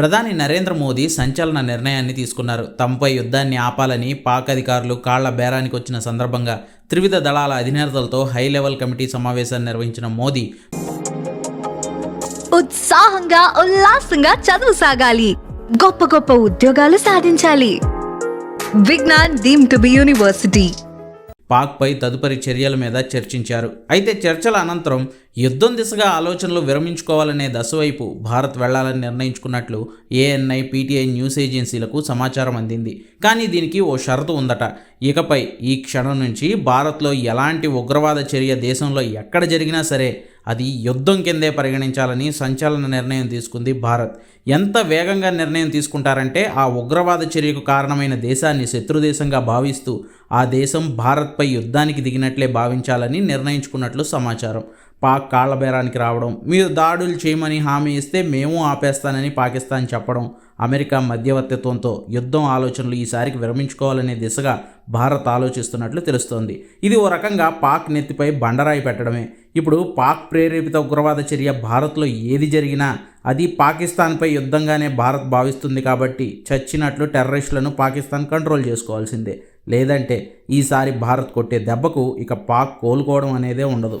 ప్రధాని నరేంద్ర మోదీ సంచలన నిర్ణయాన్ని తీసుకున్నారు. తమపై యుద్ధాన్ని ఆపాలని పాక్ అధికారులు కాళ్ళ బేరానికి వచ్చిన సందర్భంగా త్రివిధ దళాల అధినేతలతో హై లెవెల్ కమిటీ సమావేశాన్ని నిర్వహించిన మోదీ. ఉత్సాహంగా ఉల్లాసంగా చదువు సాగాలి. గొప్ప గొప్ప ఉద్యోగాలు సాధించాలి. Vignan deemed to be university. పాక్పై తదుపరి చర్యల మీద చర్చించారు. అయితే చర్చల అనంతరం యుద్ధం దిశగా ఆలోచనలు విరమించుకోవాలనే దశ వైపు భారత్ వెళ్ళాలని నిర్ణయించుకున్నట్లు ఏఎన్ఐ పీటీఐ న్యూస్ ఏజెన్సీలకు సమాచారం అందింది. కానీ దీనికి ఓ షరతు ఉందట. ఇకపై ఈ క్షణం నుంచి భారత్లో ఎలాంటి ఉగ్రవాద చర్య దేశంలో ఎక్కడ జరిగినా సరే అది యుద్ధం కిందే పరిగణించాలని సంచలన నిర్ణయం తీసుకుంది భారత్. ఎంత వేగంగా నిర్ణయం తీసుకుంటారంటే ఆ ఉగ్రవాద చర్యకు కారణమైన దేశాన్ని శత్రుదేశంగా భావిస్తూ ఆ దేశం భారత్పై యుద్ధానికి దిగినట్లే భావించాలని నిర్ణయించుకున్నట్లు సమాచారం. పాక్ కాళ్ళబేరానికి రావడం. మీరు దాడులు చేయమని హామీ ఇస్తే మేము ఆపేస్తానని పాకిస్తాన్ చెప్పడం. అమెరికా మధ్యవర్తిత్వంతో యుద్ధం ఆలోచనలు ఈసారికి విరమించుకోవాలనే దిశగా భారత్ ఆలోచిస్తున్నట్లు తెలుస్తోంది. ఇది ఓ రకంగా పాక్ నెత్తిపై బండరాయి పెట్టడమే. ఇప్పుడు పాక్ ప్రేరేపిత ఉగ్రవాద చర్య భారత్లో ఏది జరిగినా అది పాకిస్తాన్పై యుద్ధంగానే భారత్ భావిస్తుంది కాబట్టి చచ్చినట్లు టెర్రరిస్టులను పాకిస్తాన్ కంట్రోల్ చేసుకోవాల్సిందే. లేదంటే ఈసారి భారత్ కొట్టే దెబ్బకు ఇక పాక్ కోలుకోవడం అనేదే ఉండదు.